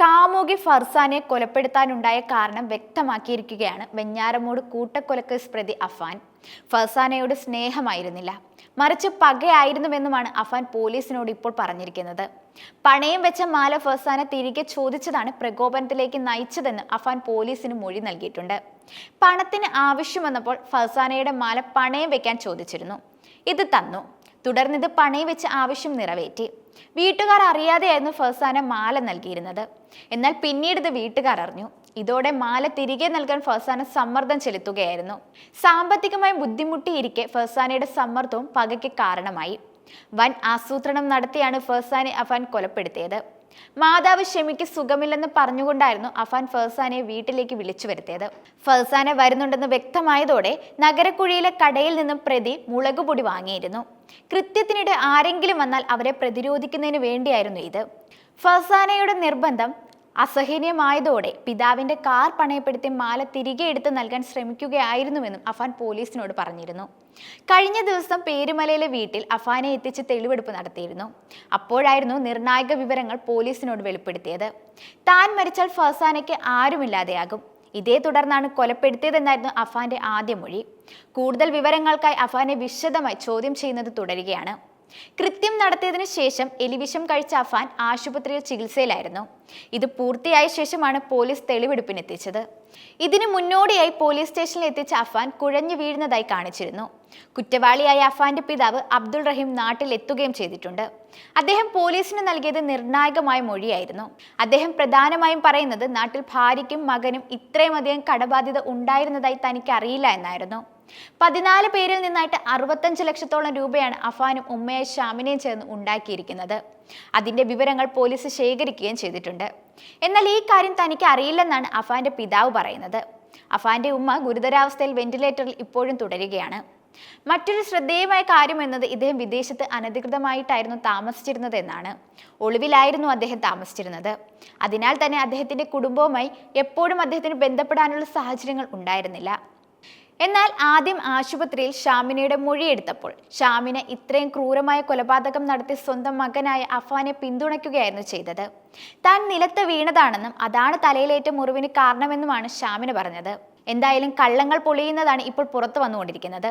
കാമുകി ഫർസാനെ കൊലപ്പെടുത്താനുണ്ടായ കാരണം വ്യക്തമാക്കിയിരിക്കുകയാണ് വെഞ്ഞാറമൂട് കൂട്ടക്കൊലക്കേസ് പ്രതി അഫാൻ. ഫർസാനയോട് സ്നേഹമായിരുന്നില്ല. മറിച്ച് പകയായിരുന്നുവെന്നുമാണ് അഫാൻ പോലീസിനോട് ഇപ്പോൾ പറഞ്ഞിരിക്കുന്നത്. പണയം വെച്ച മാല ഫർസാന തിരികെ ചോദിച്ചതാണ് പ്രകോപനത്തിലേക്ക് നയിച്ചതെന്ന് അഫാൻ പോലീസിന് മൊഴി നൽകിയിട്ടുണ്ട്. പണത്തിന് ആവശ്യം വന്നപ്പോൾ ഫർസാനയുടെ മാല പണയം വെക്കാൻ ചോദിച്ചിരുന്നു. ഇത് തന്നു. തുടർന്ന് ഇത് പണയവെച്ച് ആവശ്യം നിറവേറ്റി. വീട്ടുകാർ അറിയാതെയായിരുന്നു ഫസാന മാല നൽകിയിരുന്നത്. എന്നാൽ പിന്നീട് ഇത് വീട്ടുകാർ അറിഞ്ഞു. ഇതോടെ മാല തിരികെ നൽകാൻ ഫസാന സമ്മർദ്ദം ചെലുത്തുകയായിരുന്നു. സാമ്പത്തികമായി ബുദ്ധിമുട്ടിയിരിക്കെ ഫസാനയുടെ സമ്മർദ്ദവും പകയ്ക്ക് കാരണമായി. വൻ ആസൂത്രണം നടത്തിയാണ് ഫസാനെ അഫാൻ കൊലപ്പെടുത്തിയത്. മാതാവ് ഷെമിക്ക് സുഖമില്ലെന്ന് പറഞ്ഞുകൊണ്ടായിരുന്നു അഫാൻ ഫർസാനെ വീട്ടിലേക്ക് വിളിച്ചു വരുത്തിയത്. ഫർസാനെ വരുന്നുണ്ടെന്ന് വ്യക്തമായതോടെ നഗരക്കുഴിയിലെ കടയിൽ നിന്നും പ്രതി മുളകുപൊടി വാങ്ങിയിരുന്നു. കൃത്യത്തിനിടെ ആരെങ്കിലും വന്നാൽ അവരെ പ്രതിരോധിക്കുന്നതിന് വേണ്ടിയായിരുന്നു ഇത്. ഫർസാനയുടെ നിർബന്ധം അസഹനീയമായതോടെ പിതാവിന്റെ കാർ പണയപ്പെടുത്തി മാല തിരികെ എടുത്ത് നൽകാൻ ശ്രമിക്കുകയായിരുന്നുവെന്നും അഫാൻ പോലീസിനോട് പറഞ്ഞിരുന്നു. കഴിഞ്ഞ ദിവസം പേരുമലയിലെ വീട്ടിൽ അഫാനെ എത്തിച്ച് തെളിവെടുപ്പ് നടത്തിയിരുന്നു. അപ്പോഴായിരുന്നു നിർണായക വിവരങ്ങൾ പോലീസിനോട് വെളിപ്പെടുത്തിയത്. താൻ മരിച്ചാൽ ഫസാനയ്ക്ക് ആരുമില്ലാതെയാകും. ഇതേ തുടർന്നാണ് കൊലപ്പെടുത്തിയതെന്നായിരുന്നു അഫാന്റെ ആദ്യ മൊഴി. കൂടുതൽ വിവരങ്ങൾക്കായി അഫാനെ വിശദമായി ചോദ്യം ചെയ്യുന്നത് തുടരുകയാണ്. കൃത്യം നടത്തിയതിന് ശേഷം എലിവിഷം കഴിച്ച അഫാൻ ആശുപത്രിയിൽ ചികിത്സയിലായിരുന്നു. ഇത് പൂർത്തിയായ ശേഷമാണ് പോലീസ് തെളിവെടുപ്പിനെത്തിച്ചത്. ഇതിനു മുന്നോടിയായി പോലീസ് സ്റ്റേഷനിൽ എത്തിച്ച അഫാൻ കുഴഞ്ഞു വീഴുന്നതായി കാണിച്ചിരുന്നു. കുറ്റവാളിയായ അഫാന്റെ പിതാവ് അബ്ദുൾ റഹീം നാട്ടിൽ എത്തുകയും ചെയ്തിട്ടുണ്ട്. അദ്ദേഹം പോലീസിന് നൽകിയത് നിർണായകമായ മൊഴിയായിരുന്നു. അദ്ദേഹം പ്രധാനമായും പറയുന്നത് നാട്ടിൽ ഭാര്യയ്ക്കും മകനും ഇത്രയും അധികം കടബാധ്യത ഉണ്ടായിരുന്നതായി തനിക്ക് അറിയില്ല എന്നായിരുന്നു. പതിനാല് പേരിൽ നിന്നായിട്ട് അറുപത്തഞ്ച് ലക്ഷത്തോളം രൂപയാണ് അഫാനും ഉമ്മയെ ഷാമിനെയും ചേർന്ന് ഉണ്ടാക്കിയിരിക്കുന്നത്. അതിന്റെ വിവരങ്ങൾ പോലീസ് ശേഖരിക്കുകയും ചെയ്തിട്ടുണ്ട്. എന്നാൽ ഈ കാര്യം തനിക്ക് അറിയില്ലെന്നാണ് അഫാന്റെ പിതാവ് പറയുന്നത്. അഫാന്റെ ഉമ്മ ഗുരുതരാവസ്ഥയിൽ വെന്റിലേറ്ററിൽ ഇപ്പോഴും തുടരുകയാണ്. മറ്റൊരു ശ്രദ്ധേയമായ കാര്യം എന്നത് ഇദ്ദേഹം വിദേശത്ത് അനധികൃതമായിട്ടായിരുന്നു താമസിച്ചിരുന്നത് എന്നാണ്. ഒളിവിലായിരുന്നു അദ്ദേഹം താമസിച്ചിരുന്നത്. അതിനാൽ തന്നെ അദ്ദേഹത്തിന്റെ കുടുംബവുമായി എപ്പോഴും അദ്ദേഹത്തിന് ബന്ധപ്പെടാനുള്ള സാഹചര്യങ്ങൾ ഉണ്ടായിരുന്നില്ല. എന്നാൽ ആദ്യം ആശുപത്രിയിൽ ഷാമിനയുടെ മൊഴിയെടുത്തപ്പോൾ ഷാമിന ഇത്രയും ക്രൂരമായ കൊലപാതകം നടത്തി സ്വന്തം മകനായ അഫാനെ പിന്തുണയ്ക്കുകയായിരുന്നു ചെയ്തത്. താൻ നിലത്ത് വീണതാണെന്നും അതാണ് തലയിലേറ്റ മുറിവിന് കാരണമെന്നുമാണ് ഷാമിന പറഞ്ഞത്. എന്തായാലും കള്ളങ്ങൾ പൊളിയുന്നതാണ് ഇപ്പോൾ പുറത്തു വന്നുകൊണ്ടിരിക്കുന്നത്.